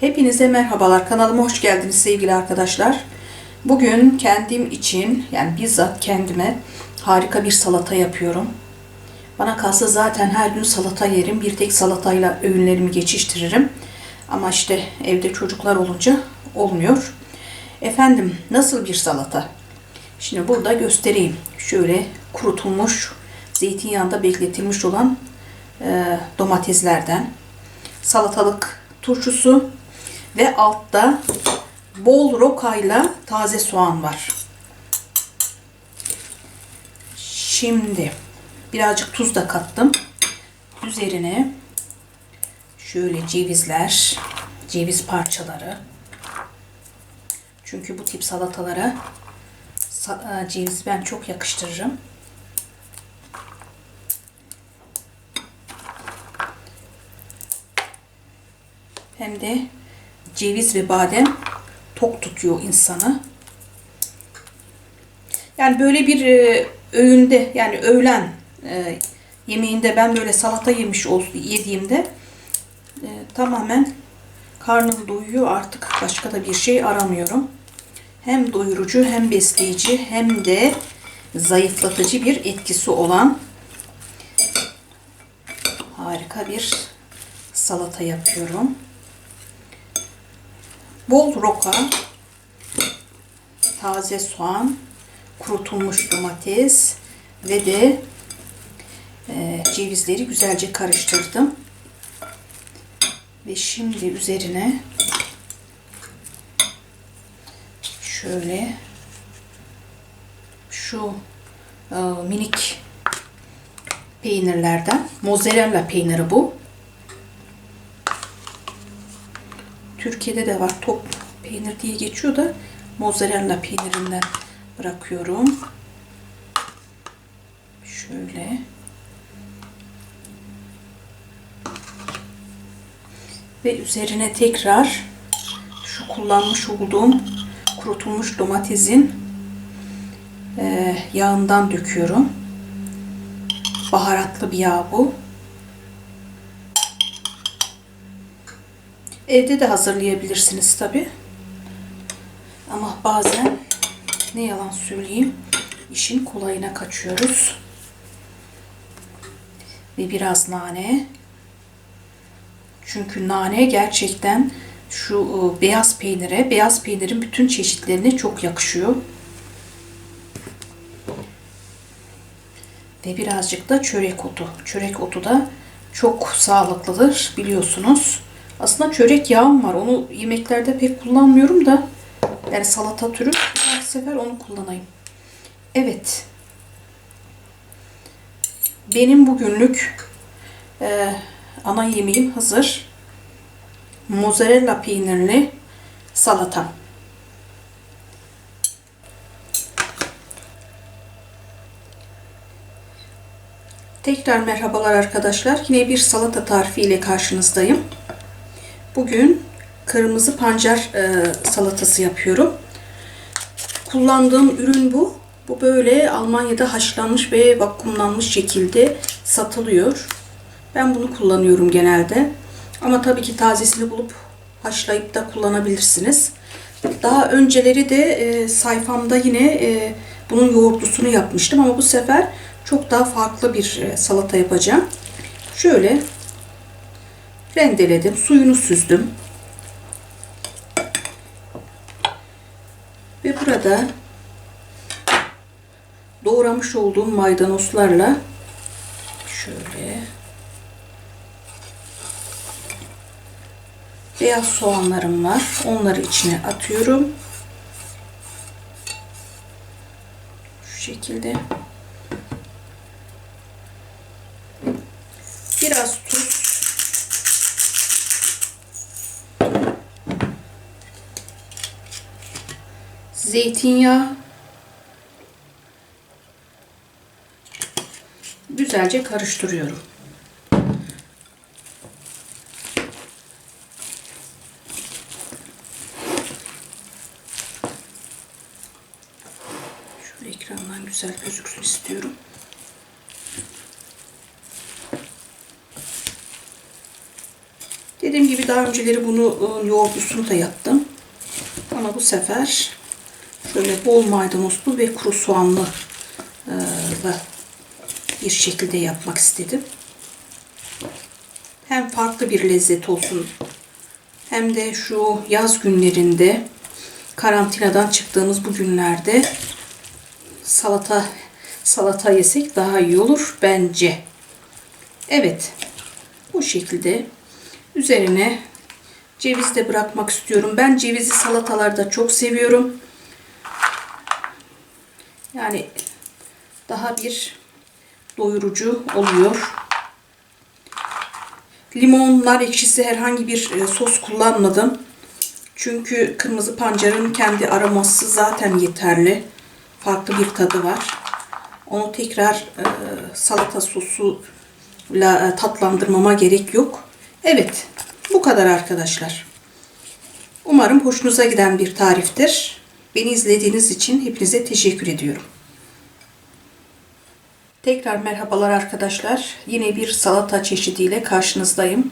Hepinize merhabalar. Kanalıma hoş geldiniz sevgili arkadaşlar. Bugün kendim için yani bizzat kendime harika bir salata yapıyorum. Bana kalsa zaten her gün salata yerim. Bir tek salatayla öğünlerimi geçiştiririm. Ama işte evde çocuklar olunca olmuyor. Efendim nasıl bir salata? Şimdi burada göstereyim. Şöyle kurutulmuş, zeytinyağında bekletilmiş olan e, domateslerden, salatalık turşusu ve altta bol rokayla taze soğan var. Şimdi birazcık tuz da kattım. Üzerine şöyle cevizler, ceviz parçaları. Çünkü bu tip salatalara sa- e, ceviz ben çok yakıştırırım. Hem de ceviz ve badem tok tutuyor insanı. Yani böyle bir e, öğünde yani öğlen e, yemeğinde ben böyle salata yemiş ol, yediğimde e, tamamen karnım doyuyor artık başka da bir şey aramıyorum. Hem doyurucu hem besleyici hem de zayıflatıcı bir etkisi olan harika bir salata yapıyorum. Bol roka, taze soğan, kurutulmuş domates ve de e, cevizleri güzelce karıştırdım. Ve şimdi üzerine şöyle şu e, minik peynirlerden mozzarella peyniri bu. Türkiye'de de var top peynir diye geçiyor da mozzarella peynirinden bırakıyorum. Şöyle. Ve üzerine tekrar şu kullanmış olduğum kurutulmuş domatesin e, yağından döküyorum. Baharatlı bir yağ bu. Evde de hazırlayabilirsiniz tabi. Ama bazen ne yalan söyleyeyim işin kolayına kaçıyoruz. Ve biraz nane. Çünkü nane gerçekten şu e, beyaz peynire, beyaz peynirin bütün çeşitlerine çok yakışıyor. Ve birazcık da çörek otu. Çörek otu da çok sağlıklıdır biliyorsunuz. Aslında çörek yağım var. Onu yemeklerde pek kullanmıyorum da yani salata türü her sefer onu kullanayım. Evet. Benim bugünlük e, ana yemeğim hazır. Mozzarella peynirli salata. Tekrar merhabalar arkadaşlar. Yine bir salata tarifi ile karşınızdayım. Bugün kırmızı pancar e, salatası yapıyorum. Kullandığım ürün bu. Bu böyle Almanya'da haşlanmış ve vakumlanmış şekilde satılıyor. Ben bunu kullanıyorum genelde. Ama tabii ki tazesini bulup haşlayıp da kullanabilirsiniz. Daha önceleri de e, sayfamda yine e, bunun yoğurtlusunu yapmıştım ama bu sefer çok daha farklı bir e, salata yapacağım. Şöyle rendeledim, suyunu süzdüm. Ve burada doğramış olduğum maydanozlarla şöyle beyaz soğanlarım var. Onları içine atıyorum. Şu şekilde. Biraz tuz. Zeytinyağı. Güzelce karıştırıyorum. Şöyle ekrandan güzel gözüksün istiyorum. Dediğim gibi daha önceleri bunu e, yoğurtlusunu da yaptım. Ama bu sefer şöyle bol maydanozlu ve kuru soğanlı e, bir şekilde yapmak istedim. Hem farklı bir lezzet olsun hem de şu yaz günlerinde karantinadan çıktığımız bu günlerde salata salata yesek daha iyi olur bence. Evet. Bu şekilde üzerine ceviz de bırakmak istiyorum. Ben cevizi salatalarda çok seviyorum. Yani daha bir doyurucu oluyor. Limon, nar ekşisi herhangi bir e, sos kullanmadım. Çünkü kırmızı pancarın kendi aroması zaten yeterli. Farklı bir tadı var. Onu tekrar e, salata sosuyla e, tatlandırmama gerek yok. Evet, bu kadar arkadaşlar. Umarım hoşunuza giden bir tariftir. Beni izlediğiniz için hepinize teşekkür ediyorum. Tekrar merhabalar arkadaşlar. Yine bir salata çeşidiyle karşınızdayım.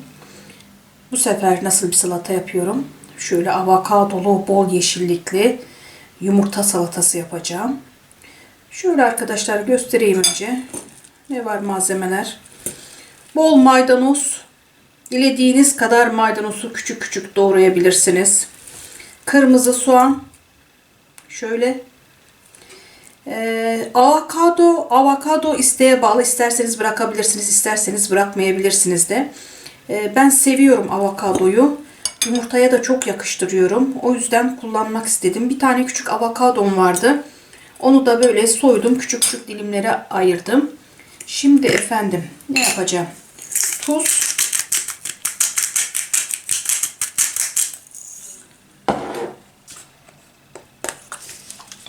Bu sefer nasıl bir salata yapıyorum? Şöyle avokadolu, bol yeşillikli yumurta salatası yapacağım. Şöyle arkadaşlar göstereyim önce. Ne var malzemeler? Bol maydanoz. Dilediğiniz kadar maydanozu küçük küçük doğrayabilirsiniz. Kırmızı soğan. Şöyle ee, avokado, avokado isteğe bağlı. İsterseniz bırakabilirsiniz, isterseniz bırakmayabilirsiniz de. Ee, ben seviyorum avokadoyu. Yumurtaya da çok yakıştırıyorum. O yüzden kullanmak istedim. Bir tane küçük avokadom vardı. Onu da böyle soydum. Küçük küçük dilimlere ayırdım. Şimdi efendim ne yapacağım? Tuz.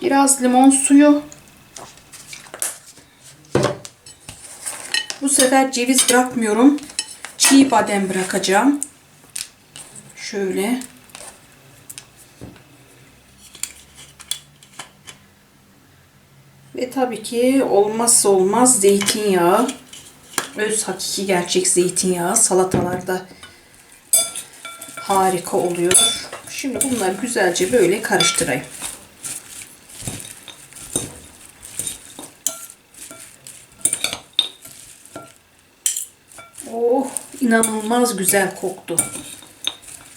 Biraz limon suyu. Bu sefer ceviz bırakmıyorum. Çiğ badem bırakacağım. Şöyle. Ve tabii ki olmazsa olmaz zeytinyağı. Öz hakiki gerçek zeytinyağı salatalarda harika oluyor. Şimdi bunları güzelce böyle karıştırayım. İnanılmaz güzel koktu.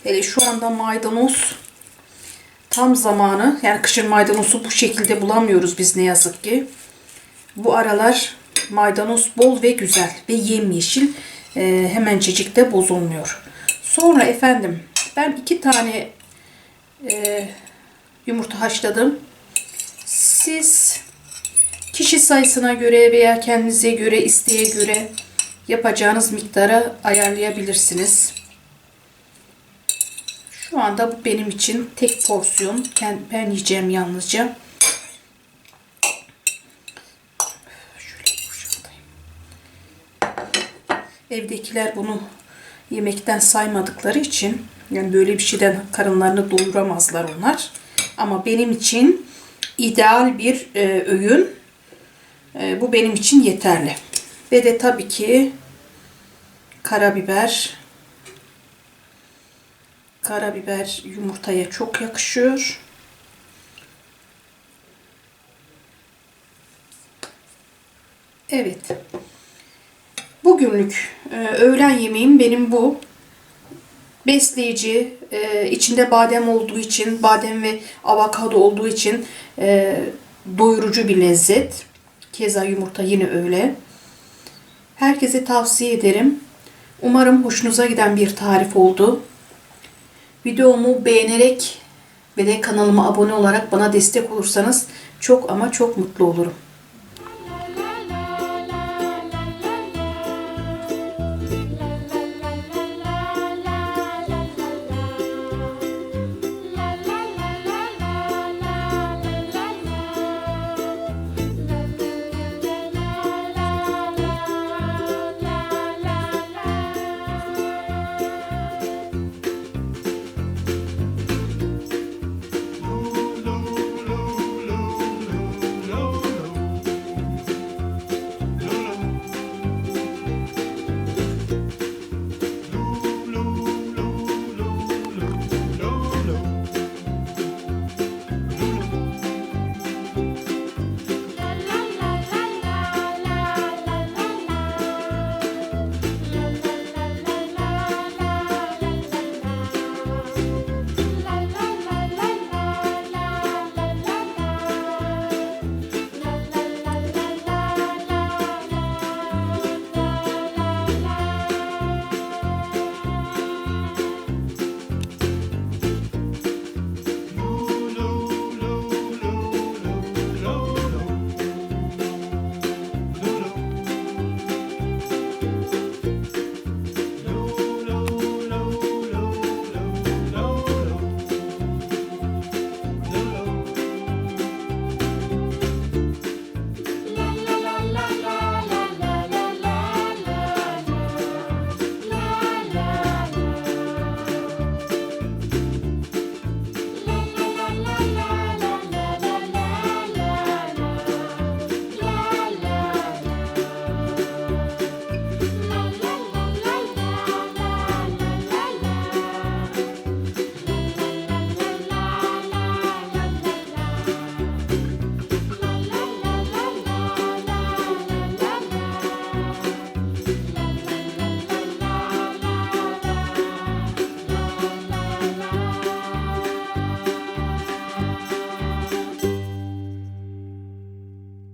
Hele şu anda maydanoz tam zamanı. Yani kışın maydanozu bu şekilde bulamıyoruz biz ne yazık ki. Bu aralar maydanoz bol ve güzel ve yemyeşil. E, hemencecik de bozulmuyor. Sonra efendim ben iki tane e, yumurta haşladım. Siz kişi sayısına göre veya kendinize göre, isteğe göre yapacağınız miktarı ayarlayabilirsiniz. Şu anda bu benim için tek porsiyon. Ben yiyeceğim yalnızca. Evdekiler bunu yemekten saymadıkları için yani böyle bir şeyden karınlarını doyuramazlar onlar. Ama benim için ideal bir e, öğün. E, bu benim için yeterli. Ve de tabii ki karabiber. Karabiber yumurtaya çok yakışıyor. Evet. Bugünlük e, öğlen yemeğim benim bu. Besleyici, e, içinde badem olduğu için, badem ve avokado olduğu için e, doyurucu bir lezzet. Keza yumurta yine öyle. Herkese tavsiye ederim. Umarım hoşunuza giden bir tarif oldu. Videomu beğenerek ve de kanalıma abone olarak bana destek olursanız çok ama çok mutlu olurum.